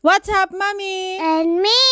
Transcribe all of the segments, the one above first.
What's up, Mami? And me!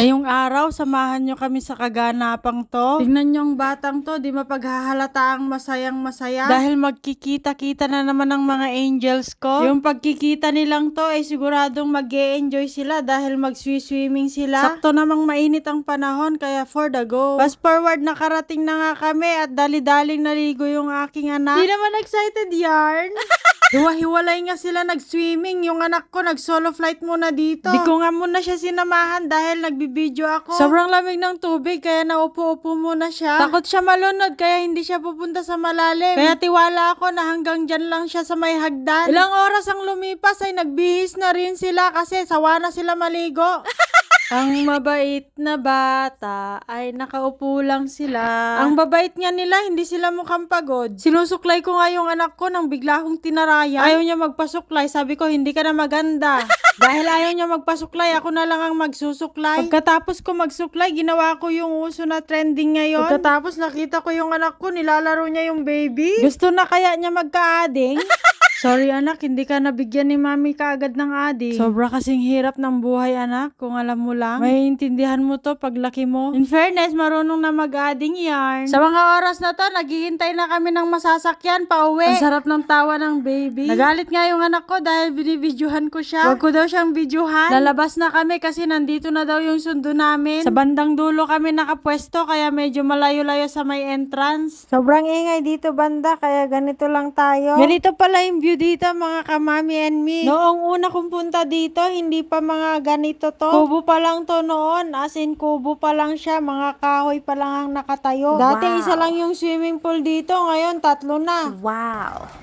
Ngayong araw, samahan nyo kami sa kaganapang to. Tingnan nyo ang batang to, di mapaghahalata ang masayang masaya. Dahil magkikita-kita na naman ang mga angels ko. Yung pagkikita nilang to, ay siguradong mag enjoy sila dahil mag-swimming sila. Sakto namang mainit ang panahon, kaya for the go. Fast forward, nakarating na nga kami at dali-daling naligo yung aking anak. Di naman excited yarn. Hiwa-hiwalay nga sila nag-swimming. Yung anak ko nag-solo flight muna dito. Di ko nga muna siya sinamahan dahil nagbibideo ako. Sobrang lamig ng tubig kaya naupo-upo muna siya. Takot siya malunod kaya hindi siya pupunta sa malalim. Kaya tiwala ako na hanggang dyan lang siya sa may hagdan. Ilang oras ang lumipas ay nagbihis na rin sila kasi sawa na sila maligo. Ang mabait na bata ay nakaupo lang sila. Ang babait nga nila, hindi sila mukhang pagod. Sinusuklay ko nga yung anak ko nang bigla akong tinarayan. Ayaw niya magpasuklay. Sabi ko, hindi ka na maganda. Dahil ayaw niya magpasuklay, ako na lang ang magsusuklay. Pagkatapos ko magsuklay, ginawa ko yung uso na trending ngayon. Pagkatapos nakita ko yung anak ko, nilalaro niya yung baby. Gusto na kaya niya magka-ading? Sorry anak, hindi ka nabigyan ni mami kaagad ng ading. Sobra kasing hirap ng buhay anak, kung alam mo lang. May intindihan mo to paglaki mo. In fairness, marunong na mag-ading yarn. Sa mga oras na to, naghihintay na kami ng masasakyan pa uwi. Ang sarap ng tawa ng baby. Nagalit nga yung anak ko dahil binibidyohan ko siya. Huwag ko daw siyang videohan. Lalabas na kami kasi nandito na daw yung sundo namin. Sa bandang dulo kami nakapwesto kaya medyo malayo-layo sa may entrance. Sobrang ingay dito banda kaya ganito lang tayo. Ganito pala yung view dito mga kamami and me. Noong una kong punta dito, hindi pa mga ganito to. Kubo pa lang to noon. As in, kubo pa lang siya. Mga kahoy pa lang ang nakatayo. Dati Wow. isa lang yung swimming pool dito. Ngayon, tatlo na. Wow.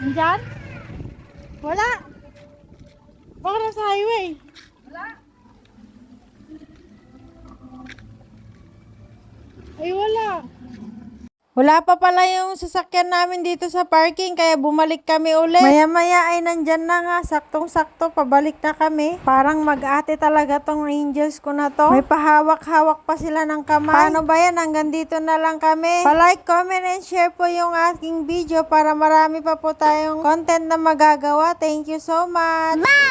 Nandyan? Wala. Baka nasa highway. Wala. Ay, wala. Wala pa pala yung sasakyan namin dito sa parking kaya bumalik kami ulit. Maya-maya ay nandyan na nga, saktong-sakto, pabalik na kami. Parang mag-ate talaga tong angels ko na to. May pahawak-hawak pa sila ng kamay. Paano ba yan? Hanggang dito na lang kami. Pa-like, comment, and share po yung aking video para marami pa po tayong content na magagawa. Thank you so much. Bye